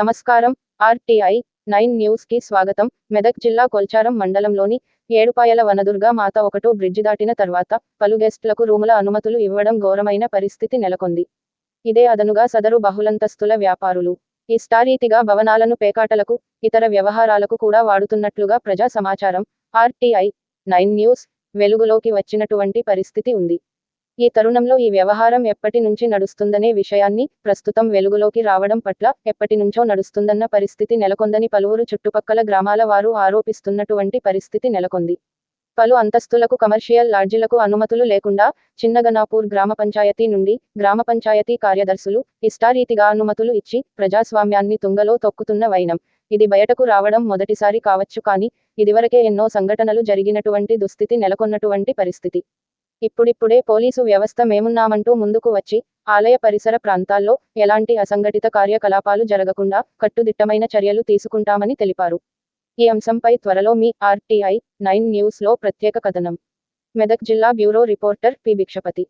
నమస్కారం. RTI nine న్యూస్కి స్వాగతం. మెదక్ జిల్లా కొల్చారం మండలంలోని ఏడుపాయల వనదుర్గా మాత ఒకటో బ్రిడ్జి దాటిన తర్వాత పలు గెస్టులకు రూముల అనుమతులు ఇవ్వడం ఘోరమైన పరిస్థితి నెలకొంది. ఇదే అదనుగా సదరు బహుళంతస్తుల వ్యాపారులు ఇష్టారీతిగా భవనాలను పేకాటలకు ఇతర వ్యవహారాలకు కూడా వాడుతున్నట్లుగా ప్రజా సమాచారం. ఆర్టీఐ నైన్ న్యూస్ వెలుగులోకి వచ్చినటువంటి పరిస్థితి ఉంది. ఈ తరుణంలో ఈ వ్యవహారం ఎప్పటి నుంచి నడుస్తుందనే విషయాన్ని ప్రస్తుతం వెలుగులోకి రావడం పట్ల ఎప్పటి నుంచో నడుస్తుందన్న పరిస్థితి నెలకొందని పలువురు చుట్టుపక్కల గ్రామాల వారు ఆరోపిస్తున్నటువంటి పరిస్థితి నెలకొంది. పలు అంతస్తులకు కమర్షియల్ లాడ్జిలకు అనుమతులు లేకుండా చిన్నగనాపూర్ గ్రామ పంచాయతీ నుండి గ్రామ పంచాయతీ కార్యదర్శులు ఇష్టారీతిగా అనుమతులు ఇచ్చి ప్రజాస్వామ్యాన్ని తుంగలో తొక్కుతున్న వైనం. ఇది బయటకు రావడం మొదటిసారి కావచ్చు కానీ ఇదివరకే ఎన్నో సంఘటనలు జరిగినటువంటి దుస్థితి నెలకొన్నటువంటి పరిస్థితి. ఇప్పుడిప్పుడే పోలీసు వ్యవస్థ మేమున్నామంటూ ముందుకు వచ్చి ఆలయ పరిసర ప్రాంతాల్లో ఎలాంటి అసంఘటిత కార్యకలాపాలు జరగకుండా కట్టుదిట్టమైన చర్యలు తీసుకుంటామని తెలిపారు. ఈ అంశంపై త్వరలో మీ ఆర్టీఐ నైన్ న్యూస్లో ప్రత్యేక కథనం. మెదక్ జిల్లా బ్యూరో రిపోర్టర్ పి భిక్షపతి.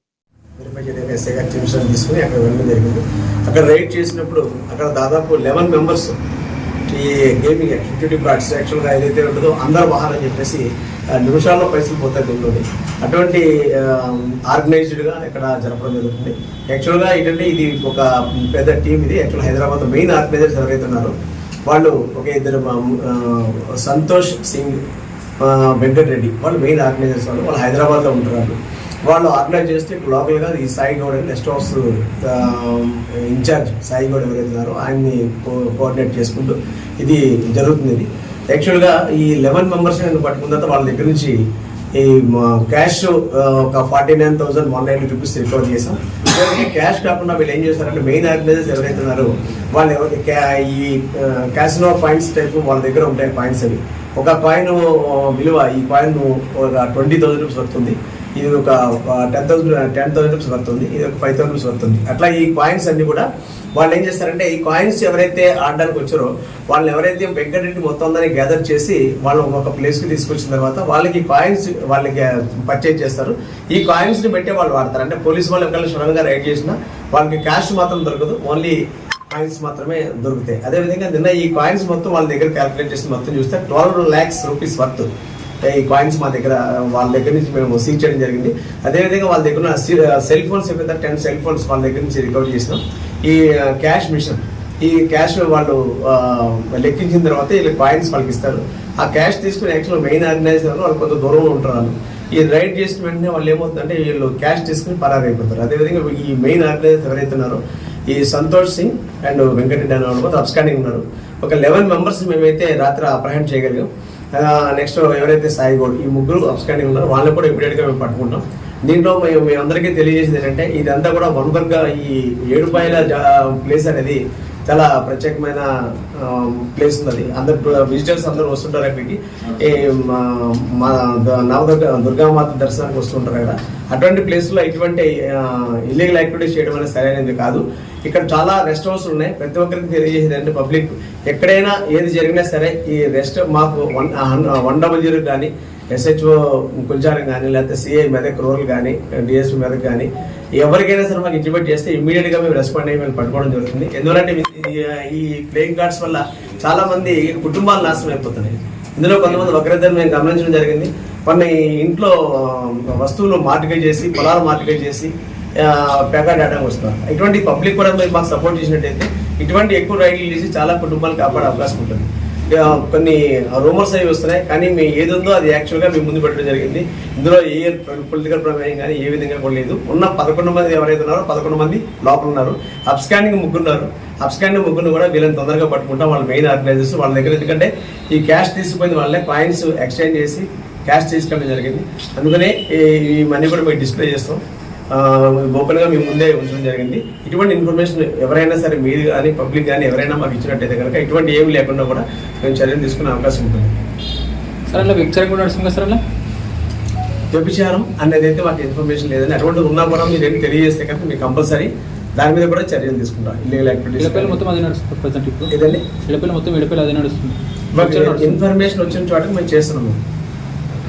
అక్కడ రైడ్ చేసినప్పుడు అక్కడ దాదాపు లెవెన్ మెంబర్స్ ఈ గేమింగ్ ఎగ్జిక్యూటివ్ కార్డ్స్ యాక్చువల్గా ఏదైతే ఉంటుందో అందరు వాహనం చెప్పేసి నిమిషాల్లో పైసలు పోతాయి దీనిలోని అటువంటి ఆర్గనైజ్డ్గా ఇక్కడ జరపడం జరుగుతుంది. యాక్చువల్గా ఏంటంటే ఇది ఒక పెద్ద టీం ఇది. యాక్చువల్ హైదరాబాద్ మెయిన్ ఆర్గనైజర్స్ ఎవరైతే ఉన్నారో వాళ్ళు ఒక ఇద్దరు సంతోష్ సింగ్ వెంకట్ రెడ్డి. వాళ్ళు మెయిన్ ఆర్గనైజర్స్ వాళ్ళు. వాళ్ళు హైదరాబాద్లో ఉంటున్నారు వాళ్ళు ఆర్గనైజ్ చేస్తే ఇప్పుడు లోకల్గా ఈ సాయి గౌడ్ అని guest house incharge Sai Goud ఎవరైతే ఉన్నారో ఆయన్ని కో- కోఆర్డినేట్ చేసుకుంటూ ఇది జరుగుతుంది ఇది. యాక్చువల్గా ఈ లెవెన్ మెంబర్స్ నేను పట్టుకున్న తర్వాత వాళ్ళ దగ్గర నుంచి ఈ క్యాష్ ఒక forty nine thousand one nine rupees recover చేసాం క్యాష్ కాకుండా వీళ్ళు ఏం చేస్తారంటే మెయిన్ ఆర్గనైజర్స్ ఎవరైతే ఉన్నారో వాళ్ళు ఎవరి క్యా- ఈ క్యాసినో పాయింట్స్ టైప్ వాళ్ళ దగ్గర ఉంటాయి పాయింట్స్ అవి. ఒక కాయిన్ విలువ ఈ కాయిన్ ఒక ట్వంటీ థౌసండ్ రూపీస్ వస్తుంది. ఇది ఒక ten thousand ten thousand rupees పడుతుంది ఇది ఒక ఫైవ్ థౌసండ్ రూపీస్ పడుతుంది అట్లా ఈ కాయిన్స్ అన్ని కూడా వాళ్ళు ఏం చేస్తారంటే ఈ కాయిన్స్ ఎవరైతే ఆడడానికి వచ్చారో వాళ్ళు ఎవరైతే వెంకటరెడ్డి మొత్తం అందరినీ గ్యాదర్ చేసి వాళ్ళు ఒక ప్లేస్కి తీసుకొచ్చిన తర్వాత వాళ్ళకి కాయిన్స్ వాళ్ళకి పర్చేజ్ చేస్తారు. ఈ కాయిన్స్ని పెట్టే వాళ్ళు వాడతారు. అంటే పోలీస్ వాళ్ళు ఒకవేళ సడన్గా రైడ్ చేసినా వాళ్ళకి క్యాష్ మాత్రం దొరకదు. ఓన్లీ కాయిన్స్ మాత్రమే దొరుకుతాయి. అదేవిధంగా నిన్న ఈ కాయిన్స్ మొత్తం వాళ్ళ దగ్గర క్యాల్కులేట్ చేసి మొత్తం చూస్తే ట్వెల్వ్ ల్యాక్స్ రూపీస్ వర్త్ ఈ కాయిన్స్ మా దగ్గర వాళ్ళ దగ్గర నుంచి మేము సీజ్ చేయడం జరిగింది. అదేవిధంగా వాళ్ళ దగ్గర ఉన్న సెల్ ఫోన్స్ ఏమైతే టెన్ సెల్ ఫోన్స్ వాళ్ళ దగ్గర నుంచి రికవర్ చేసినాం. ఈ క్యాష్ మిషన్ ఈ క్యాష్ వాళ్ళు లెక్కించిన తర్వాత వీళ్ళు కాయిన్స్ వాళ్ళకి ఇస్తారు. ఆ క్యాష్ తీసుకుని యాక్చువల్ మెయిన్ ఆర్గనైజర్ వాళ్ళు కొంత దూరంలో ఉంటారు. వాళ్ళు ఈ రైడ్ చేసిన వెంటనే వాళ్ళు ఏమవుతుందంటే వీళ్ళు క్యాష్ తీసుకుని పరారైపోతారు. అదేవిధంగా ఈ మెయిన్ ఆర్గనైజర్ ఎవరైతే ఉన్నారో ఈ సంతోష్ సింగ్ అండ్ వెంకటరెడ్డి అనే వాళ్ళు మాత్రం అబ్స్కాండింగ్ ఉన్నారు. ఒక లెవెన్ మెంబర్స్ మేమైతే రాత్రి అప్రహెండ్ చేయగలిగాం. నెక్స్ట్ ఎవరైతే సాయి గౌడ్ ఈ ముగ్గురు అబ్స్కాండింగ్ ఉన్నారు. వాళ్ళని కూడా ఇమీడియట్గా మేము పట్టుకుంటాం దీంట్లో మేము మీ అందరికీ తెలియజేసేది ఏంటంటే ఇదంతా కూడా వనబర్గా ఈ ఏడుపాయల ప్లేస్ అనేది చాలా ప్రత్యేకమైన ప్లేస్ ఉన్నది. అందరు విజిటర్స్ అందరూ వస్తుంటారు అక్కడికి. మా- మా నవదుర్గ దుర్గామాత దర్శనానికి వస్తుంటారు అక్కడ. అటువంటి ప్లేస్లో ఇటువంటి ఇల్లీగల్ యాక్టివిటీస్ చేయడం అనేది సరైనది కాదు. ఇక్కడ చాలా రెస్ట్ హౌస్ ఉన్నాయి. ప్రతి ఒక్కరికి తెలియజేసేది అంటే పబ్లిక్ ఎక్కడైనా ఏది జరిగినా సరే ఈ రెస్ట్ మాకు వన్ వన్ డబల్ జీరో కానీ ఎస్హెచ్ఓ కుల్చారం కానీ లేకపోతే సిఐ మెదక్ రూరల్ కానీ డిఎస్పీ మెదక్ కానీ ఎవరికైనా సరే మాకు ఇంటిమేట్ చేస్తే ఇమ్మీడియట్గా మేము రెస్పాండ్ అయ్యి మేము పట్టుకోవడం జరుగుతుంది. ఎందుకంటే ఈ- ప్లేయింగ్ కార్డ్స్ వల్ల చాలా మంది కుటుంబాలు నాశనం అయిపోతున్నాయి. ఇందులో కొంతమంది ఒకరిద్దరు మేము గమనించడం జరిగింది. కొన్ని ఇంట్లో వస్తువులు మార్టిగేజ్ చేసి పొలాలు మార్టిగేజ్ చేసి పేకాడ్ ఆడడానికి వస్తున్నారు. ఇటువంటి పబ్లిక్ కూడా మీరు మాకు సపోర్ట్ చేసినట్టయితే ఇటువంటి ఎక్కువ రైడ్లు చేసి చాలా కుటుంబాలు కాపాడే అవకాశం ఉంటుంది. కొన్ని రూమర్స్ అవి వస్తున్నాయి. కానీ మీ ఏది ఉందో అది యాక్చువల్గా మీ ముందు పెట్టడం జరిగింది. ఇందులో ఏ పొలిటికల్ ప్రమేయం కానీ ఏ విధంగా కూడా లేదు. ఉన్న పదకొండు మంది ఎవరైతే ఉన్నారో పదకొండు మంది లోపల ఉన్నారు. అబ్స్కాండింగ్ ముగ్గురున్నారు అబ్స్కాండింగ్ ముగ్గురు కూడా వీళ్ళని తొందరగా పట్టుకుంటాం. వాళ్ళ మెయిన్ ఆర్గనైజర్స్ వాళ్ళ దగ్గర. ఎందుకంటే ఈ క్యాష్ తీసుకుపోయింది వాళ్ళే కాయిన్స్ ఎక్స్చేంజ్ చేసి క్యాష్ తీసుకోవడం జరిగింది. అందుకనే ఈ- ఈ మనీ కూడా మేము డిస్ప్లే చేస్తాం. ఓపెన్గా మేము ముందే ఉంచడం జరిగింది. ఇటువంటి ఇన్ఫర్మేషన్ ఎవరైనా సరే మీరు కానీ పబ్లిక్ కానీ ఎవరైనా మాకు ఇచ్చినట్టయితే కనుక ఇటువంటి ఏమి లేకుండా కూడా మేము చర్యలు తీసుకునే అవకాశం ఉంటుంది. సార్ అలా వ్యక్తిగతంగా కూడా నడుస్తుంది కదా సార్ అలా వ్యభిచారం అనేది అయితే మాకు ఇన్ఫర్మేషన్ లేదని అటువంటి ఉన్నా కూడా మీరు ఏమి తెలియజేస్తే కనుక మీకు కంపల్సరీ దాని మీద కూడా చర్యలు తీసుకుంటాం. ఇల్లీగల్ యాక్టివిటీస్ మొత్తం అదే నడుస్తుంది ప్రజెంట్ ఇప్పుడు. మొత్తం అదే వ్యభిచారం నడుస్తుంది. ఇన్ఫర్మేషన్ వచ్చిన చోటకి మేము చేస్తున్నాము.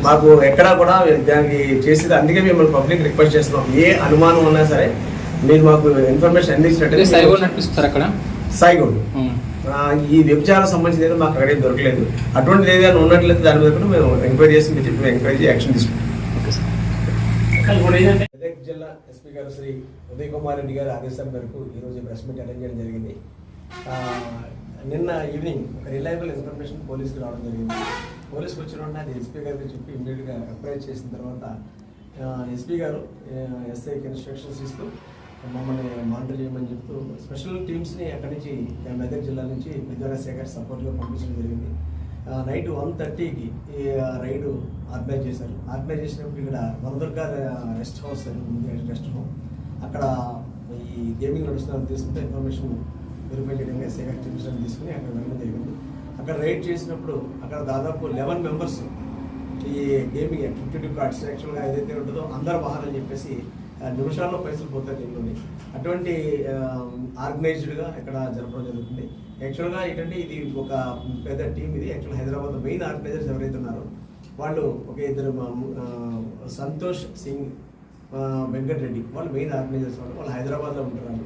మాకు ఎక్కడా కూడా దానికి చేసేది అందుకే మిమ్మల్ని పబ్లిక్ రిక్వెస్ట్ చేస్తున్నాం. ఏ అనుమానం ఉన్నా సరే మీరు మాకు ఇన్ఫర్మేషన్ అందించినట్టు నడిపిస్తారు అక్కడ. ఆ, ఈ వ్యభిచారం సంబంధించిన ఏదో మాకు అక్కడేం దొరకలేదు. అటువంటిది ఏదైనా ఉన్నట్లయితే దాని మీద కూడా మేము ఎంక్వైరీ చేసి మీరు చెప్పిన ఎంక్వైరీ యాక్షన్ తీసుకుంటాం. Okay sir. మెదక్ జిల్లా ఎస్పీ గారు శ్రీ ఉదయ్ కుమార్ రెడ్డి గారి ఆదేశాల మేరకు ఈరోజు ప్రెస్ మీట్ అరేంజ్ చేయడం జరిగింది. ఆ, నిన్న ఈవినింగ్ ఒక రిలయబుల్ ఇన్ఫర్మేషన్ పోలీసుకి రావడం జరిగింది. పోలీస్ వచ్చిన వెంటనే అది ఎస్పీ గారికి చెప్పి ఇమ్మీడియట్గా అప్లై చేసిన తర్వాత ఎస్పీ గారు ఎస్ఐకి ఇన్స్ట్రక్షన్స్ ఇస్తూ మమ్మల్ని మానిటర్ చేయమని చెప్తూ స్పెషల్ టీమ్స్ని అక్కడి నుంచి మెదక్ జిల్లా నుంచి విద్యాలయ శాఖ సపోర్ట్గా పంపించడం జరిగింది. నైట్ వన్ థర్టీకి ఈ రైడ్ ఆర్గనైజ్ చేశారు. ఆర్గనైజ్ చేసినప్పుడు ఇక్కడ వనదుర్గ రెస్ట్ హౌస్ అని ఉంది రెస్ట్ హోమ్ అక్కడ ఈ గేమింగ్ నడుస్తున్న తీసుకుంటే ఇన్ఫర్మేషన్ వెరిఫై చేయడం ఎస్ఐ టీమ్స్ తీసుకుని అక్కడ వెళ్ళడం జరిగింది. అక్కడ రైడ్ చేసినప్పుడు అక్కడ దాదాపు లెవెన్ మెంబర్స్ ఈ గేమింగ్ యాక్టివిటీ కార్డ్స్ యాక్చువల్గా ఏదైతే ఉంటుందో అందరు వాహనం చెప్పేసి నిమిషాల్లో పైసలు పోతాయి దీనిలోని అటువంటి ఆర్గనైజ్డ్గా ఇక్కడ జరపడం జరుగుతుంది. యాక్చువల్గా ఏంటంటే ఇది ఒక పెద్ద టీం ఇది. యాక్చువల్ హైదరాబాద్ మెయిన్ ఆర్గనైజర్స్ ఎవరైతే ఉన్నారో వాళ్ళు ఒక ఇద్దరు సంతోష్ సింగ్ వెంకట్ రెడ్డి వాళ్ళు మెయిన్ ఆర్గనైజర్స్ వాళ్ళు. వాళ్ళు హైదరాబాద్లో ఉంటారు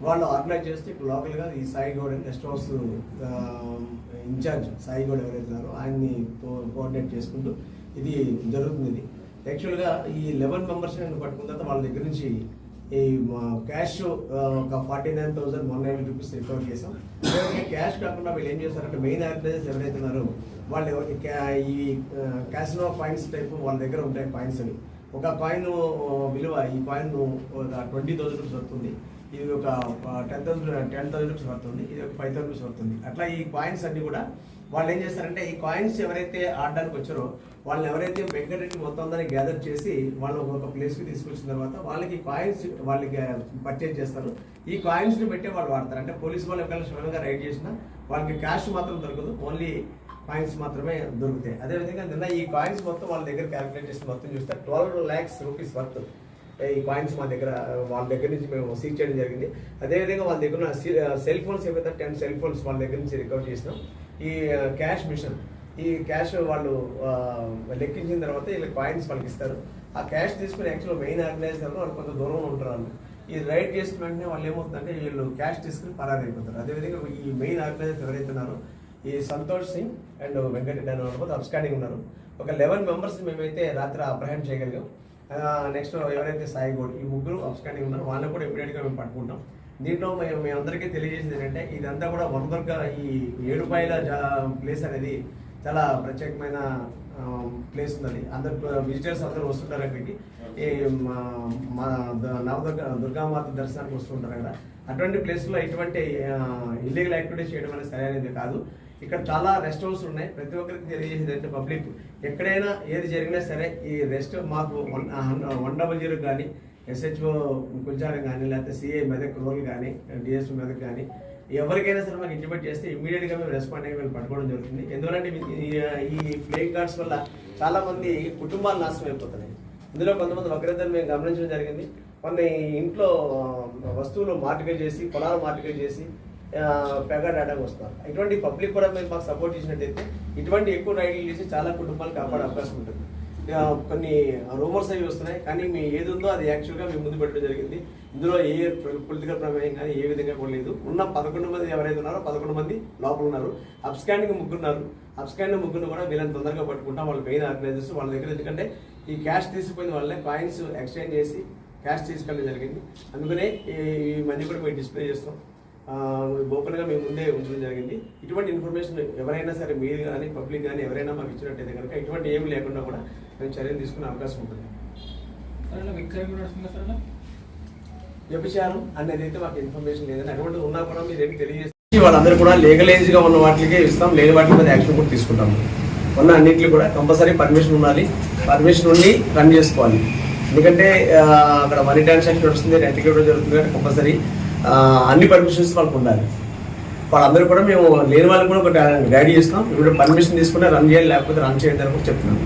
వాళ్ళు ఆర్గనైజ్ చేస్తే ఇప్పుడు లోకల్గా ఈ సాయి గౌడ్ అని rest house incharge Sai Goud ఎవరైతే ఉన్నారో ఆయన్ని కోఆర్డినేట్ చేసుకుంటూ ఇది జరుగుతుంది ఇది. యాక్చువల్గా ఈ లెవెన్ మెంబర్స్ నేను పట్టుకున్న తర్వాత వాళ్ళ దగ్గర నుంచి ఈ క్యాష్ ఒక forty nine thousand one ninety rupees recover చేసాం క్యాష్ కాకుండా వీళ్ళు ఏం చేస్తారంటే మెయిన్ ఆర్గనైజర్స్ ఎవరైతే ఉన్నారో వాళ్ళు ఎవరి- ఈ క్యా- ఈ క్యాసినో పాయింట్స్ టైప్ వాళ్ళ దగ్గర ఉంటాయి పాయింట్స్ అవి ఒక కాయిన్ విలువ ఈ కాయిన్ ఒక ట్వంటీ థౌసండ్ రూపీస్ వస్తుంది ఇది ఒక ten thousand ten thousand rupees పడుతుంది. ఇది ఒక ఫైవ్ థౌసండ్ రూపీస్ పడుతుంది. అట్లా ఈ కాయిన్స్ అన్ని కూడా వాళ్ళు ఏం చేస్తారంటే ఈ కాయిన్స్ ఎవరైతే ఆడడానికి వచ్చారో వాళ్ళు ఎవరైతే వెంకటరెడ్డి మొత్తం దాన్ని గ్యాదర్ చేసి వాళ్ళు ఒక ప్లేస్కి తీసుకొచ్చిన తర్వాత వాళ్ళకి కాయిన్స్ వాళ్ళకి పర్చేజ్ చేస్తారు. ఈ కాయిన్స్ని పెట్టే వాళ్ళు వాడతారు. అంటే పోలీసు వాళ్ళు ఒకవేళ సడన్గా రైడ్ చేసినా వాళ్ళకి క్యాష్ మాత్రం దొరకదు. ఓన్లీ కాయిన్స్ మాత్రమే దొరుకుతాయి. అదేవిధంగా నిన్న ఈ కాయిన్స్ మొత్తం వాళ్ళ దగ్గర క్యాలిక్యులేట్ చేసి మొత్తం చూస్తే ట్వెల్వ్ ల్యాక్స్ రూపీస్ వర్త్ ఈ కాయిన్స్ మా దగ్గర వాళ్ళ దగ్గర నుంచి మేము సీజ్ చేయడం జరిగింది. అదేవిధంగా వాళ్ళ దగ్గర సెల్ ఫోన్స్ ఏవైతే టెన్ సెల్ ఫోన్స్ వాళ్ళ దగ్గర నుంచి రికవర్ చేసినాం. ఈ క్యాష్ మిషన్ ఈ క్యాష్ వాళ్ళు లెక్కించిన తర్వాత వీళ్ళకి కాయిన్స్ వాళ్ళకి ఇస్తారు. ఆ క్యాష్ తీసుకుని యాక్చువల్గా మెయిన్ ఆర్గనైజర్లో వాళ్ళు కొంత దూరంలో ఉంటారు వాళ్ళు ఈ రైడ్ చేసిన వెంటనే వాళ్ళు ఏమవుతుందంటే వీళ్ళు క్యాష్ తీసుకుని పరారైపోతారు. అదేవిధంగా ఈ మెయిన్ ఆర్గనైజర్ ఎవరైతున్నారో ఈ సంతోష్ సింగ్ అండ్ వెంకటరెడ్డి అని వాళ్ళు అబ్స్కాండింగ్ ఉన్నారు. ఒక లెవెన్ మెంబర్స్ మేమైతే రాత్రి అప్రహెండ్ చేయగలిగాం. నెక్స్ట్ ఎవరైతే సాయి గోడ్ ఈ ముగ్గురు అబ్స్కాండింగ్ ఉన్నారు. వాళ్ళని కూడా ఇమీడియట్గా మేము పట్టుకుంటాం. దీంట్లో మేము మీ అందరికీ తెలియజేసింది ఏంటంటే ఇదంతా కూడా వనదుర్గ ఈ ఏడుపాయల ప్లేస్ అనేది చాలా ప్రత్యేకమైన ప్లేస్ ఉన్నది అందరు విజిటర్స్ అందరూ వస్తుంటారు అక్కడికి. ఈ మా- మా నవదుర్గ దుర్గామాత దర్శనానికి వస్తుంటారు అక్కడ. అటువంటి ప్లేస్లో ఎటువంటి ఇల్లీగల్ యాక్టివిటీస్ చేయడం అనేది సరైనది కాదు. ఇక్కడ చాలా రెస్ట్ హౌస్ ఉన్నాయి. ప్రతి ఒక్కరికి తెలియజేసేది అంటే పబ్లిక్ ఎక్కడైనా ఏది జరిగినా సరే ఈ రెస్ట్ మాకు వన్ వన్ డబల్ జీరో కానీ ఎస్హెచ్ఓ గుల్జారం కానీ లేకపోతే సిఐ మెదక్ రోల్ కానీ డిఎస్పీ మెదక్ కానీ ఎవరికైనా సరే మాకు ఇంటిమేట్ చేస్తే ఇమీడియట్గా మేము రెస్పాండ్ అయ్యి మేము పట్టుకోవడం జరుగుతుంది. ఎందుకంటే ఈ ప్లేయింగ్ కార్డ్స్ వల్ల చాలామంది కుటుంబాలు నాశనం అయిపోతున్నాయి. ఇందులో కొంతమంది ఒకరిద్దరు మేము గమనించడం జరిగింది. కొన్ని ఇంట్లో వస్తువులు మార్టిగేజ్ చేసి పొలాలు మార్టిగేజ్ చేసి పెగడాడడానికి వస్తారు. ఇటువంటి పబ్లిక్ కూడా మేము మాకు సపోర్ట్ చేసినట్టయితే ఇటువంటి ఎక్కువ రైడ్లు చేసి చాలా కుటుంబాలు కాపాడే అవకాశం ఉంటుంది. కొన్ని రూమర్స్ అవి వస్తున్నాయి. కానీ మీ ఏది ఉందో అది యాక్చువల్గా మేము ముందు పెట్టడం జరిగింది. ఇందులో ఏ పొలిటికల్ ప్రమేయం కానీ ఏ విధంగా కూడా లేదు. ఉన్న పదకొండు మంది ఎవరైతే ఉన్నారో పదకొండు మంది లోపల ఉన్నారు. అబ్స్కాండింగ్ ముగ్గురున్నారు అబ్స్కాండింగ్ ముగ్గురు కూడా వీళ్ళని తొందరగా పట్టుకుంటాం. వాళ్ళ మెయిన్ ఆర్గనైజర్స్ వాళ్ళ దగ్గర ఎందుకంటే ఈ క్యాష్ తీసుకుపోయిన వాళ్ళే కాయిన్స్ ఎక్స్చేంజ్ చేసి క్యాష్ తీసుకెళ్ళడం జరిగింది. అందుకనే ఈ- ఈ మనీ కూడా మేము డిస్ప్లే చేస్తాం ఓపెన్గా మేము ముందే ఉంచడం జరిగింది. ఇటువంటి ఇన్ఫర్మేషన్ ఎవరైనా సరే మీరు కానీ పబ్లిక్ కానీ ఎవరైనా మాకు ఇచ్చినట్టయితే కనుక ఇటువంటి ఏమి లేకుండా కూడా మేము చర్యలు తీసుకునే అవకాశం ఉంటుంది. వ్యభిచారం అనేది అయితే మాకు ఇన్ఫర్మేషన్ లేదని అటువంటి ఉన్నా కూడా మీరు ఏమి తెలియజేస్తే వాళ్ళందరూ కూడా లీగలైజ్గా ఉన్న వాటికే ఇస్తాం లేని వాటి మీద యాక్షన్ కూడా తీసుకుంటాము ఉన్న అన్నింటికి కూడా కంపల్సరీ పర్మిషన్ ఉండాలి. పర్మిషన్ ఉండి రన్ చేసుకోవాలి. ఎందుకంటే అక్కడ మనీ ట్రాన్సాక్షన్ వస్తుంది రెంట్ కూడా జరుగుతుంది కాబట్టి కంపల్సరీ అన్ని పర్మిషన్స్ వాళ్ళకు ఉండాలి. వాళ్ళందరూ కూడా మేము లేని వాళ్ళకి కూడా ఒక గైడ్ చేస్తాం ఇప్పుడు పర్మిషన్ తీసుకుంటే రన్ చేయాలి లేకపోతే రన్ చేయొద్దు అని కూడా చెప్తున్నాం.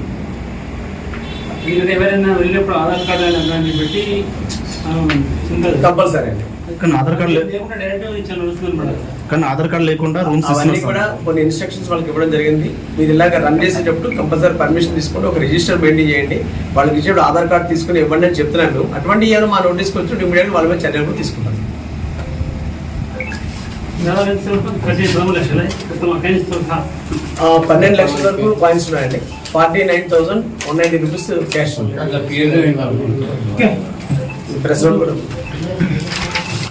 మీరు ఎవరైనా వెళ్ళినప్పుడు ఆధార్ కార్డు పెట్టి కంపల్సరీ అండి. కానీ ఆధార్ కార్డు కానీ ఆధార్ కార్డు లేకుండా రూమ్స్ అవన్నీ కూడా. కొన్ని ఇన్స్ట్రక్షన్స్ వాళ్ళకి ఇవ్వడం జరిగింది. మీరు ఇలాగ రన్ చేసేటప్పుడు కంపల్సరీ పర్మిషన్ తీసుకొని ఒక రిజిస్టర్ మెయింటైన్ చేయండి. వాళ్ళకి ఇచ్చేటప్పుడు ఆధార్ కార్డు తీసుకుని ఇవ్వండి అని చెప్తున్నాను అటువంటి ఏమైనా మా నోటీస్కి వచ్చి ఇమీడియట్గా వాళ్ళ మీద చర్యలు కూడా తీసుకుంటాం దాదాపు ఎంత సార్ థర్టీ పదమూడు లక్షలు మొత్తం కనీస సహా ఆ, పన్నెండు లక్షల వరకు కాయిన్స్ ఉన్నాయండి. Forty nine thousand one ninety rupees cash ఉంది. ఓకే ప్రెస్ కూడా